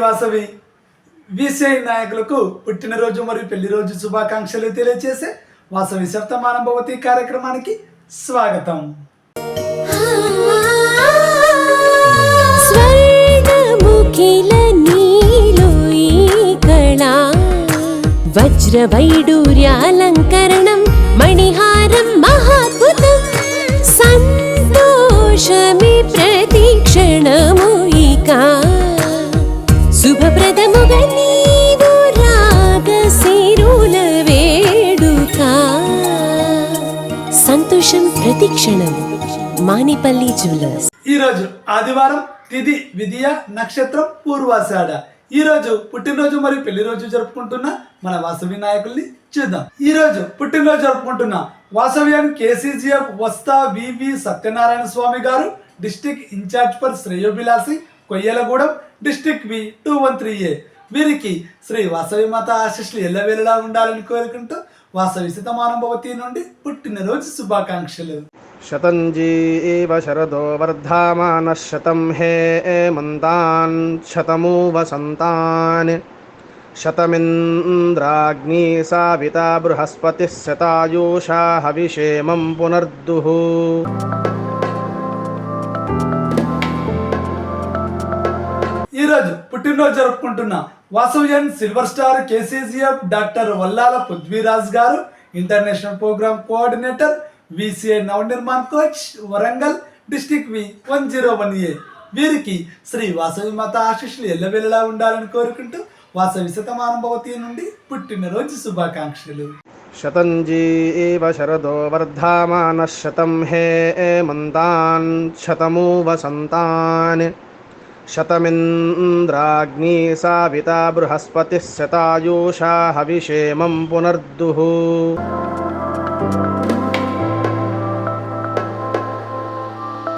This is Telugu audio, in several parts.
వాసవి విసిఐ నాయకులకు పుట్టినరోజు మరియు పెళ్ళి రోజు శుభాకాంక్షలు తెలియజేసే వాసవి సప్తమానభవతి కార్యక్రమానికి స్వాగతం. వజ్ర వైడూర్యాలంకరణం మణిహారం మహాద్భుతం సంతోషమి శుభప్రదముగా నీవు వేడుక. సంతోషం ప్రతిక్షణం మానిపల్లి జ్యువెలర్స్. ఈ రోజు ఆదివారం తిది విద్య నక్షత్రం పూర్వాషాఢ. ఈ రోజు పుట్టినరోజు మరియు పెళ్ళి రోజు జరుపుకుంటున్న మన వాసవి నాయకుల్ని చూద్దాం. ఈ రోజు పుట్టినరోజు జరుపుకుంటున్న వాసవ్యం కేసీజీఎఫ్ వస్తా V V Satyanarayana Swamy garu district incharge for శ్రేయోభిలాసి Koyyalagudem district B two one three A. వీరికి శ్రీ వాసవి మాత ఆశిష్లు ఎల్లవేళలా ఉండాలని కోరుకుంటూ వాసవి సితమానుభవతి నుండి పుట్టినరోజు శుభాకాంక్షలు. శతంజీ శరదో వర్ధమాన శతం హే మంతాన్ శతమూ వసంతాన్ శతమింద్రాగ్ని సావిత బృహస్పతి శతాయూషా హవిషేమం పునర్దుః. పుట్టినరోజు జరుపుకుంటున్న Vasavian silver star KCCF doctor Vallala Prithviraj garu international programme coordinator VCA Navnirman coach Warangal district V one zero one A. వీరికి శ్రీ వాసవి మాత ఆశీస్సులు ఎల్లవెల్లలా ఉండాలని కోరుకుంటూ వాసవి శతమానుభవతి నుండి పుట్టినరోజు శుభాకాంక్షలు. శతంజీ శరదో వర్ధమాన శతం హే మంతాన్ శతమూ వసంతాన్ शतमिन्द्राग्नी साविता बृहस्पतिः शतायुषा हविषेमं पुनर्दुः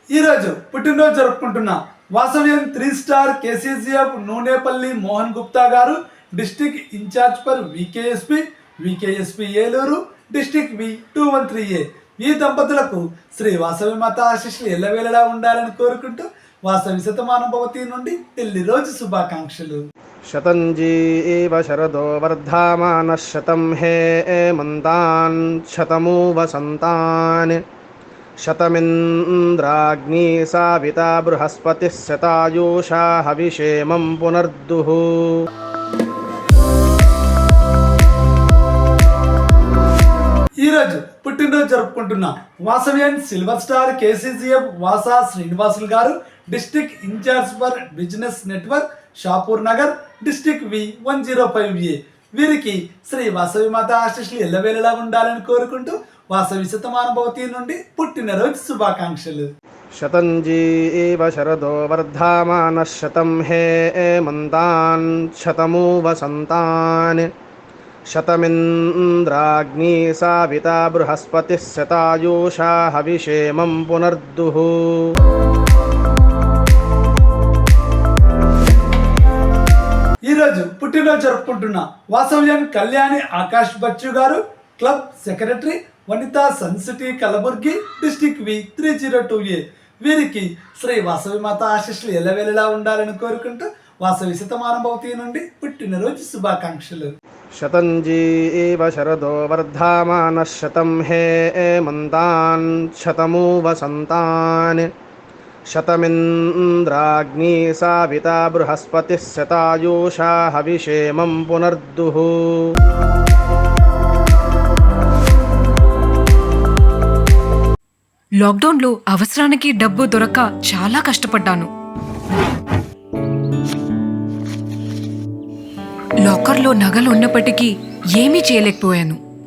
ఈ రోజు పుట్టినరోజు జరుపుకుంటున్న Vasavyam three star KCGF Nunepalli Mohan Gupta garu district in-charge for VKSP VKSP Eluru district V two one three A ఈ దంపతులకు శ్రీ వాసవి మాత ఆశీస్సులు ఎల్లవేళలా ఉండాలని కోరుకుంటూ వాసవి శతమానుభవతి నుండి తెల్లి రోజు శుభాకాంక్షలు. శతంజీ ఏవ శరదో వర్ధమాన శతం హే మంతాన్ శతమూ వసంతాన్ శతమింద్రాగ్ని సావిత బృహస్పతి శతాయూషా హవిషేమం పునర్దుః. ఈరోజు పుట్టినరోజు జరుపుకుంటున్న and silver star KCCF Vasa Srinivasulu garu district incharge for business network Shapur Nagar district V one zero five A. వీరికి శ్రీ వాసవి మాత ఆశీస్సులు ఎల్లవేళలా ఉండాలని కోరుకుంటూ వాసవి శతమానుభవతి నుండి పుట్టినరోజు శుభాకాంక్షలు. శతంజీ శరదో వర్ధమాన శతం హే మంతాన్ శతమూ వసంతాన్ శతమింద్రాగ్ని సావిత బృహస్పతి శతాయూషా హవిషేమం పునర్దుః. పుట్టినరోజు జరుపుకుంటున్న వాసవ్యం Kalyani Akash Bachchu garu club secretary Vanitha Suncity Kalaburagi district V three zero two A. వీరికి శ్రీ వాసవి మాత ఆశీస్సులు ఎలవెలలా ఉండాలని కోరుకుంటూ వాసవి శతమానుభవతి నుండి పుట్టినరోజు శుభాకాంక్షలు. శతంజీ శరదో వర్ధమాన శతం హే మంతాన్ శతమూ వసంతాన్ शतमिन्द्राग्नी साविता बृहस्पतिः शतायुषा हविषेमं पुनर्दुः లాక్డౌన్లో అవసరానికి డబ్బు దొరక్క చాలా కష్టపడ్డాను లాకర్లో నగలు ఉన్నప్పటికీ ఏమీ చేయలేకపోయాను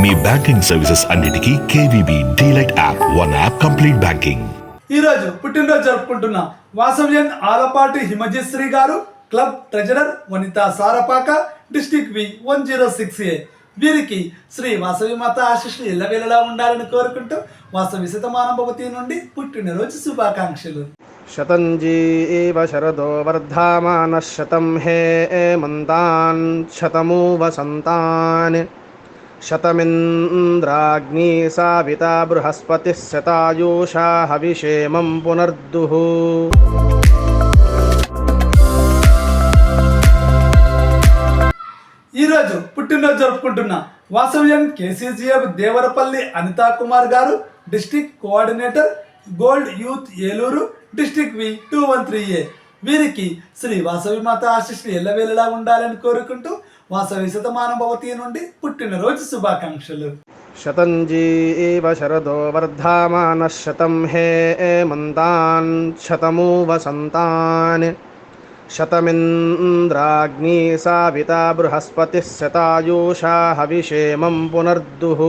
మీ బ్యాంకింగ్ సర్వీసెస్ అన్నిటికీ KVB DLite app. One app complete banking ఈ రోజు పుట్టినరోజు జరుపుకుంటున్న Vasavian Alapati Himajasri garu club treasurer Vanitha Sarapaka district V one zero six A. వీరికి శ్రీ వాసవి మాత ఆశిష్లు ఎల్లవేళలా ఉండాలని కోరుకుంటూ వాసవి శతమానభవతి నుండి పుట్టినరోజు శుభాకాంక్షలు. శతంజీవ శరదో వర్ధమానः శతం హేమంతాన్ శతమూ వసంతాన్ శతమింద్రాగ్నీ సావితా బృహస్పతిः శతాయూషా హవిషేమం పునర్దుః. ఈరోజు పుట్టినరోజు జరుపుకుంటున్న వాసవ్యం KCGF Devarapalli Anitha Kumar garu district coordinator gold youth Eluru district V two one three A. వీరికి శ్రీ వాసవి మాత ఆశిష్లు ఎల్లవేళలా ఉండాలని కోరుకుంటూ వాసవి శతమాన భవతి నుండి పుట్టినరోజు శుభాకాంక్షలు. శతంజీవ శరదో వర్ధమానः శతం హేమంతాన్ శతమూ వసంతాన్ శతమింద్రాగ్నీ సావితా బృహస్పతిः శతాయూషా హవిషేమం పునర్దుః.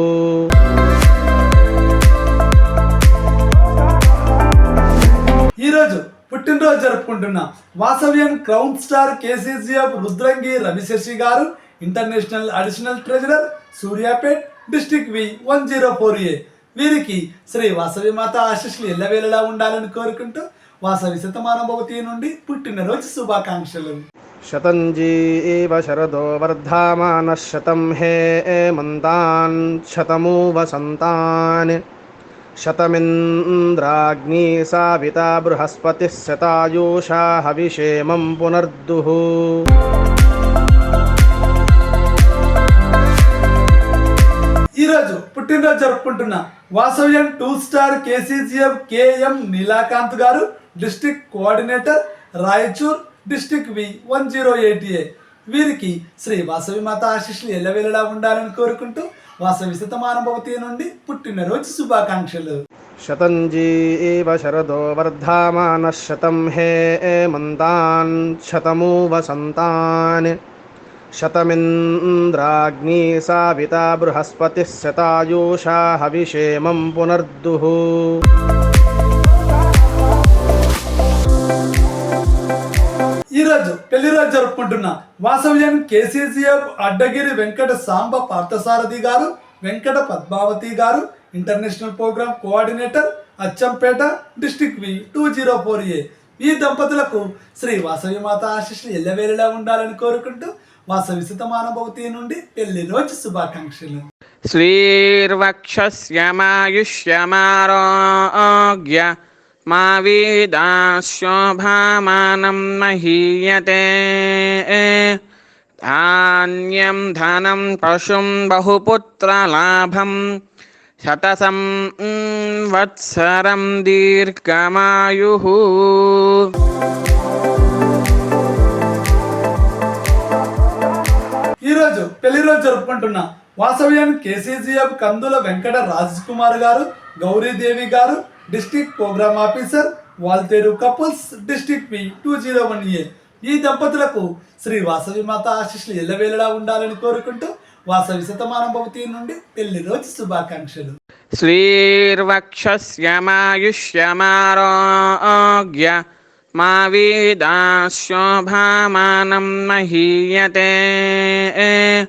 ఈరోజు పుట్టినరోజు జరుపుకుంటున్న వాసవ్యం crown star KCGF Rudrangi Ravisasi garu international additional treasurer Suryapet district V one zero four A. వీరికి శ్రీ వాసవి మాత ఆశీస్సులు ఎల్లవేళలా ఉండాలని కోరుకుంటూ వాసవి శతమానభవతి నుండి పుట్టినరోజు శుభాకాంక్షలు. శతంజీవ శరదో వర్ధమాన శతం హే మంతాన్ శతమూ వసంతాన్ శతమింద్రాగ్నీ సావితా బృహస్పతిः శతాయూషా హవిషేమం పునర్దుః. ఈరోజు పుట్టినరోజు జరుపుకుంటున్న వాసవ్యం two star KCGF KM Neelakanth garu district coordinator Raichur district V one zero eight A. వీరికి శ్రీ వాసవి మాత ఆశీస్సులు ఎల్లవేళలా ఉండాలని కోరుకుంటూ వాసవి శతమానభవతి నుండి పుట్టినరోజు శుభాకాంక్షలు. శతంజీవ శరదో వర్ధమాన శతం హే మంతాన్ శతమూ వసంతాన్ శతమింద్రాగ్ని సావిత బృహస్పతి శతాయూషా హవిషేమం పునర్దుః. ఈరోజు పెళ్ళి రోజు జరుపుకుంటున్న వాసవ్యం KCCF Addagiri Venkata Samba Parthasarathi garu Venkata Padmavathi garu international programme coordinator Achampet district V two zero four A. ఈ దంపతులకు శ్రీ వాసవి మాత ఆశిష్లు ఎల్లవేళలా ఉండాలని కోరుకుంటూ వాసవి సుతమానభవతి నుండి పెళ్ళి రోజు శుభాకాంక్షలు. శ్రీర్వక్ష మా వీదాశోభామానం మహీయతే ధాన్యం ధనం పశుం బహుపుత్రలాభం శతసం వత్సరం దీర్ఘమాయు ఈరోజు పెళ్ళి రోజు జరుపుకుంటున్న వాసవ్యం KCGF Kandula Venkata Raj Kumar garu Gowridevi garu district programme officer Waltair couples district P two zero one A. ఈ దంపతులకు శ్రీ వాసవి మాత ఆశిష్లు ఎల్లవేళలా ఉండాలని కోరుకుంటూ వాసవి శతమానం భవతి నుండి పెళ్ళి రోజు శుభాకాంక్షలు. శ్రీర్వక్షమాయుష్యమారోగ్య మా వీదాశోభామానం మహీయతే.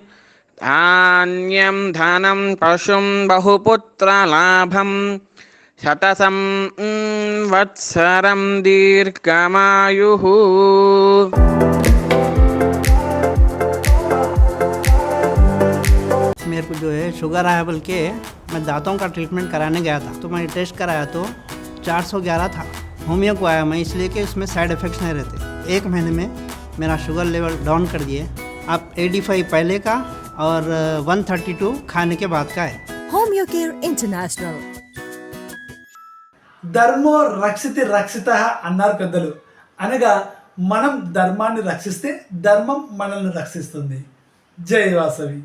ధాన్యం ధనం పశుం బహుపుత్రలాభం शतसं वत्सरं दीर्घमायुः। मेरे को जो है शुगर आया बोल के मैं दांतों का ट्रीटमेंट कराने गया था। तो मैंने टेस्ट कराया तो 411 था। होमियो को आया मैं इसलिए कि उसमें साइड इफ़ेक्ट्स नहीं रहते। एक महीने में मेरा शुगर लेवल डाउन कर दिए। अब 85 पहले का और 132 खाने के बाद का है। Home care International. ధర్మో రక్షితి రక్షిత అన్నారు పెద్దలు. అనగా మనం ధర్మాన్ని రక్షిస్తే ధర్మం మనల్ని రక్షిస్తుంది. జై వాసవి.